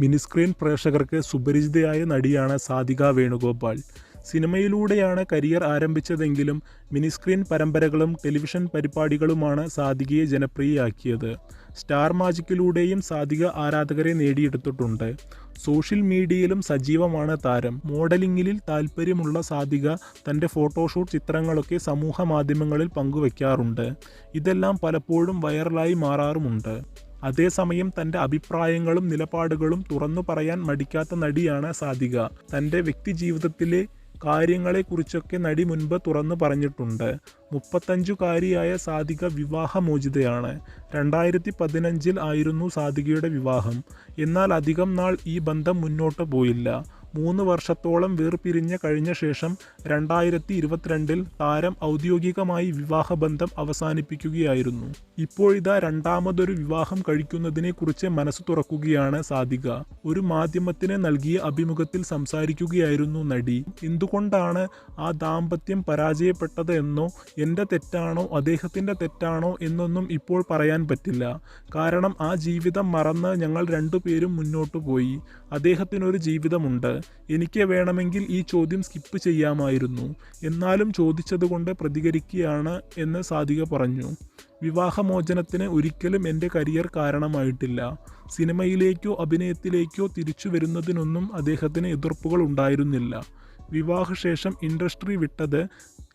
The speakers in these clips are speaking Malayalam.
മിനിസ്ക്രീൻ പ്രേക്ഷകർക്ക് സുപരിചിതയായ നടിയാണ് സാധിക വേണുഗോപാൽ. സിനിമയിലൂടെയാണ് കരിയർ ആരംഭിച്ചതെങ്കിലും മിനിസ്ക്രീൻ പരമ്പരകളും ടെലിവിഷൻ പരിപാടികളുമാണ് സാധികയെ ജനപ്രിയയാക്കിയത്. സ്റ്റാർ മാജിക്കിലൂടെയും സാധിക ആരാധകരെ നേടിയെടുത്തിട്ടുണ്ട്. സോഷ്യൽ മീഡിയയിലും സജീവമാണ് താരം. മോഡലിംഗിൽ താല്പര്യമുള്ള സാധിക തന്റെ ഫോട്ടോഷൂട്ട് ചിത്രങ്ങളൊക്കെ സമൂഹ മാധ്യമങ്ങളിൽ പങ്കുവയ്ക്കാറുണ്ട് ഇതെല്ലാം പലപ്പോഴും വൈറലായി മാറാറുമുണ്ട്. അതേസമയം തന്റെ അഭിപ്രായങ്ങളും നിലപാടുകളും തുറന്നു പറയാൻ മടിക്കാത്ത നടിയാണ് സാധിക. തന്റെ വ്യക്തിജീവിതത്തിലെ കാര്യങ്ങളെക്കുറിച്ചൊക്കെ നടി മുൻപ് തുറന്നു പറഞ്ഞിട്ടുണ്ട്. മുപ്പത്തഞ്ചുകാരിയായ സാധിക വിവാഹമോചിതയാണ്. രണ്ടായിരത്തി പതിനഞ്ചിൽ ആയിരുന്നു സാധികയുടെ വിവാഹം. എന്നാൽ അധികം നാൾ ഈ ബന്ധം മുന്നോട്ട് പോയില്ല. മൂന്ന് വർഷത്തോളം വേർപിരിഞ്ഞ കഴിഞ്ഞ ശേഷം രണ്ടായിരത്തി ഇരുപത്തിരണ്ടിൽ താരം ഔദ്യോഗികമായി വിവാഹബന്ധം അവസാനിപ്പിക്കുകയായിരുന്നു. ഇപ്പോഴിതാ രണ്ടാമതൊരു വിവാഹം കഴിക്കുന്നതിനെക്കുറിച്ച് മനസ്സ് തുറക്കുകയാണ് സാധിക. ഒരു മാധ്യമത്തിന് നൽകിയ അഭിമുഖത്തിൽ സംസാരിക്കുകയായിരുന്നു നടി. എന്തുകൊണ്ടാണ് ആ ദാമ്പത്യം പരാജയപ്പെട്ടത് എന്നോ എന്റെ തെറ്റാണോ അദ്ദേഹത്തിന്റെ തെറ്റാണോ എന്നൊന്നും ഇപ്പോൾ പറയാൻ പറ്റില്ല. കാരണം ആ ജീവിതം മറന്ന് ഞങ്ങൾ രണ്ടുപേരും മുന്നോട്ടു പോയി. അദ്ദേഹത്തിനൊരു ജീവിതമുണ്ട്. എനിക്ക് വേണമെങ്കിൽ ഈ ചോദ്യം സ്കിപ്പ് ചെയ്യാമായിരുന്നു. എന്നാലും ചോദിച്ചതുകൊണ്ട് പ്രതികരിക്കുകയാണ് എന്ന് സാധിക പറഞ്ഞു. വിവാഹമോചനത്തിന് ഒരിക്കലും എന്റെ കരിയർ കാരണമായിട്ടില്ല. സിനിമയിലേക്കോ അഭിനയത്തിലേക്കോ തിരിച്ചു വരുന്നതിനൊന്നും അദ്ദേഹത്തിന് എതിർപ്പുകൾ ഉണ്ടായിരുന്നില്ല. വിവാഹശേഷം ഇൻഡസ്ട്രി വിട്ടത്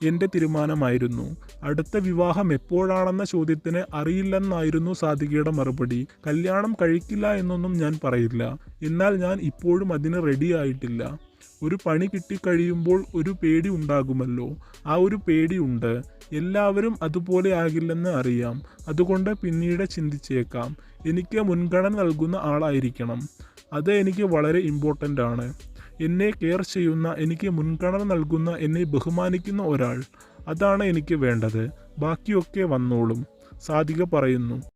എന്റെ തീരുമാനമായിരുന്നു. അടുത്ത വിവാഹം എപ്പോഴാണെന്ന ചോദ്യത്തിന് അറിയില്ലെന്നായിരുന്നു സാധികയുടെ മറുപടി. കല്യാണം കഴിക്കില്ല എന്നൊന്നും ഞാൻ പറയില്ല. എന്നാൽ ഞാൻ ഇപ്പോഴും അതിന് റെഡി ആയിട്ടില്ല. ഒരു പണി കിട്ടിക്കഴിയുമ്പോൾ ഒരു പേടി ഉണ്ടാകുമല്ലോ. ആ ഒരു പേടിയുണ്ട് എല്ലാവരും അതുപോലെ ആകില്ലെന്ന് അറിയാം. അതുകൊണ്ട് പിന്നീട് ചിന്തിച്ചേക്കാം. എനിക്ക് മുൻഗണന നൽകുന്ന ആളായിരിക്കണം. അത് എനിക്ക് വളരെ ഇമ്പോർട്ടന്റ് ആണ്. എന്നെ കെയർ ചെയ്യുന്ന എനിക്ക് മുൻഗണന നൽകുന്ന എന്നെ ബഹുമാനിക്കുന്ന ഒരാൾ. അതാണ് എനിക്ക് വേണ്ടത്. ബാക്കിയൊക്കെ വന്നോളും. സാധിക പറയുന്നു.